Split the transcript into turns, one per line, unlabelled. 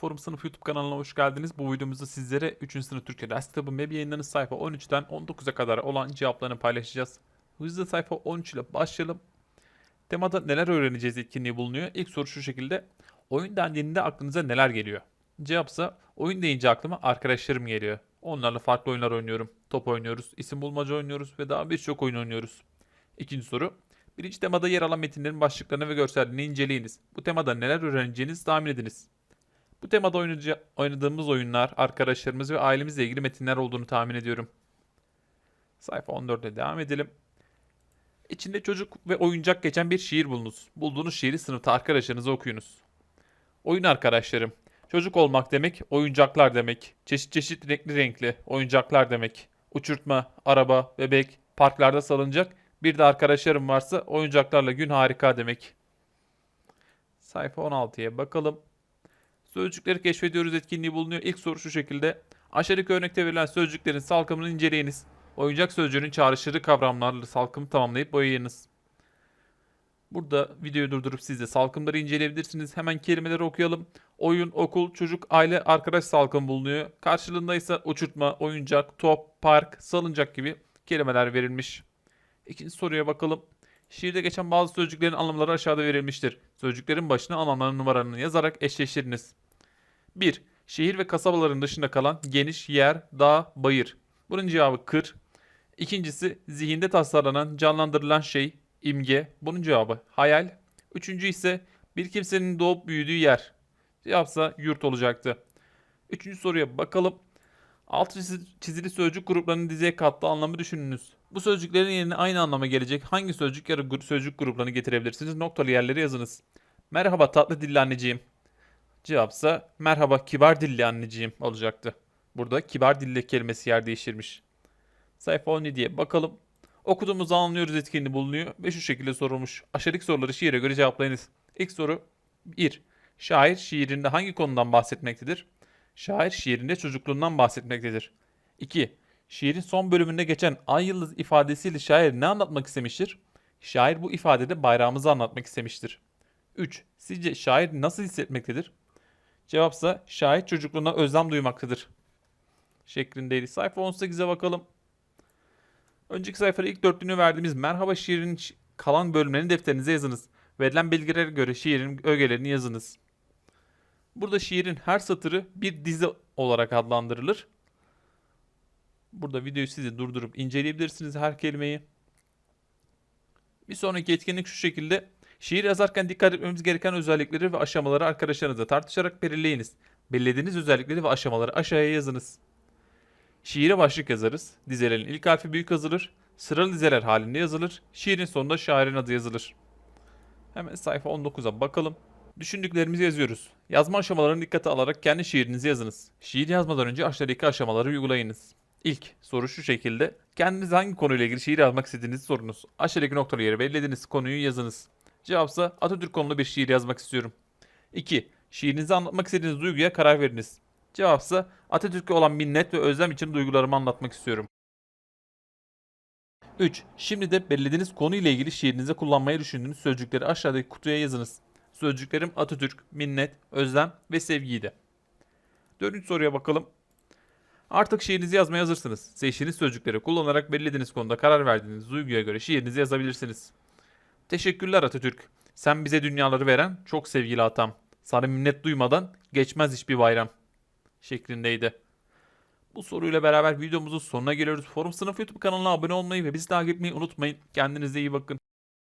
Forum Sınıf YouTube kanalına hoş geldiniz. Bu videomuzda sizlere 3. sınıf Türkçe ders kitabı MEB yayınlarının sayfa 13'ten 19'a kadar olan cevaplarını paylaşacağız. Hızlı sayfa 13 ile başlayalım. Temada neler öğreneceğiz etkinliği bulunuyor. İlk soru şu şekilde. Oyun dendiğinde aklınıza neler geliyor? Cevapsa oyun deyince aklıma arkadaşlarım geliyor. Onlarla farklı oyunlar oynuyorum. Top oynuyoruz, isim bulmaca oynuyoruz ve daha birçok oyun oynuyoruz. İkinci soru. Birinci temada yer alan metinlerin başlıklarını ve görsellerini inceleyiniz. Bu temada neler öğreneceğinizi tahmin ediniz. Bu temada oynadığımız oyunlar, arkadaşlarımız ve ailemizle ilgili metinler olduğunu tahmin ediyorum. Sayfa 14'e devam edelim. İçinde çocuk ve oyuncak geçen bir şiir bulunuz. Bulduğunuz şiiri sınıfta arkadaşlarınıza okuyunuz. Oyun arkadaşlarım. Çocuk olmak demek, oyuncaklar demek. Çeşit çeşit renkli renkli oyuncaklar demek. Uçurtma, araba, bebek, parklarda salıncak. Bir de arkadaşlarım varsa oyuncaklarla gün harika demek. Sayfa 16'ya bakalım. Sözcükleri keşfediyoruz etkinliği bulunuyor. İlk soru şu şekilde. Aşağıdaki örnekte verilen sözcüklerin salkımını inceleyiniz. Oyuncak sözcüğünün çağrıştırı kavramlarla salkımı tamamlayıp boyayınız. Burada videoyu durdurup siz de salkımları inceleyebilirsiniz. Hemen kelimeleri okuyalım. Oyun, okul, çocuk, aile, arkadaş salkım bulunuyor. Karşılığında ise uçurtma, oyuncak, top, park, salıncak gibi kelimeler verilmiş. İkinci soruya bakalım. Şiirde geçen bazı sözcüklerin anlamları aşağıda verilmiştir. Sözcüklerin başına anlamların numaralarını yazarak eşleştiriniz. 1. Şehir ve kasabaların dışında kalan geniş yer, dağ, bayır. Bunun cevabı kır. İkincisi zihinde tasarlanan, canlandırılan şey, imge. Bunun cevabı hayal. Üçüncü ise bir kimsenin doğup büyüdüğü yer. Cevapsa yurt olacaktı. Üçüncü soruya bakalım. Alt çizi- çizili sözcük gruplarının diziye kattığı anlamı düşününüz. Bu sözcüklerin yerine aynı anlama gelecek hangi sözcük ya da sözcük gruplarını getirebilirsiniz? Noktalı yerleri yazınız. Merhaba tatlı dilli anneciğim. Cevapsa merhaba kibar dilli anneciğim olacaktı. Burada kibar dilli kelimesi yer değiştirmiş. Sayfa 17'ye bakalım. Okuduğumuzu anlıyoruz etkinliği bulunuyor ve şu şekilde sorulmuş. Aşağıdaki soruları şiire göre cevaplayınız. İlk soru 1. Şair şiirinde hangi konudan bahsetmektedir? Şair şiirinde çocukluğundan bahsetmektedir. 2. Şiirin son bölümünde geçen ay yıldız ifadesiyle şair ne anlatmak istemiştir? Şair bu ifadede bayrağımızı anlatmak istemiştir. 3. Sizce şair nasıl hissetmektedir? Cevapsa şair çocukluğuna özlem duymaktadır. Şeklindeydi. Sayfa 18'e bakalım. Önceki sayfada ilk dörtlüğünü verdiğimiz merhaba şiirinin kalan bölümlerini defterinize yazınız. Verilen bilgilere göre şiirin ögelerini yazınız. Burada şiirin her satırı bir dizi olarak adlandırılır. Burada videoyu siz durdurup inceleyebilirsiniz her kelimeyi. Bir sonraki etkinlik şu şekilde. Şiir yazarken dikkat etmemiz gereken özellikleri ve aşamaları arkadaşlarınızla tartışarak belirleyiniz. Belirlediğiniz özellikleri ve aşamaları aşağıya yazınız. Şiire başlık yazarız. Dizelerin ilk harfi büyük yazılır. Sıralı dizeler halinde yazılır. Şiirin sonunda şairin adı yazılır. Hemen sayfa 19'a bakalım. Düşündüklerimizi yazıyoruz. Yazma aşamalarını dikkate alarak kendi şiirinizi yazınız. Şiir yazmadan önce aşağıdaki aşamaları uygulayınız. İlk soru şu şekilde. Kendiniz hangi konuyla ilgili şiir yazmak istediğinizi sorunuz. Aşağıdaki noktalı yere belirlediğiniz konuyu yazınız. Cevapsa Atatürk konulu bir şiir yazmak istiyorum. 2. Şiirinizi anlatmak istediğiniz duyguya karar veriniz. Cevapsa Atatürk'e olan minnet ve özlem için duygularımı anlatmak istiyorum. 3. Şimdi de belirlediğiniz konuyla ilgili şiirinizde kullanmayı düşündüğünüz sözcükleri aşağıdaki kutuya yazınız. Sözcüklerim Atatürk, minnet, özlem ve sevgiydi. Dördüncü soruya bakalım. Artık şiirinizi yazmaya hazırsınız. Seçtiğiniz sözcükleri kullanarak belirlediğiniz konuda karar verdiğiniz duyguya göre şiirinizi yazabilirsiniz. Teşekkürler Atatürk. Sen bize dünyaları veren çok sevgili atam. Sana minnet duymadan geçmez hiçbir bayram. Şeklindeydi. Bu soruyla beraber videomuzun sonuna geliyoruz. Forum Sınıf YouTube kanalına abone olmayı ve bizi takip etmeyi unutmayın. Kendinize iyi bakın.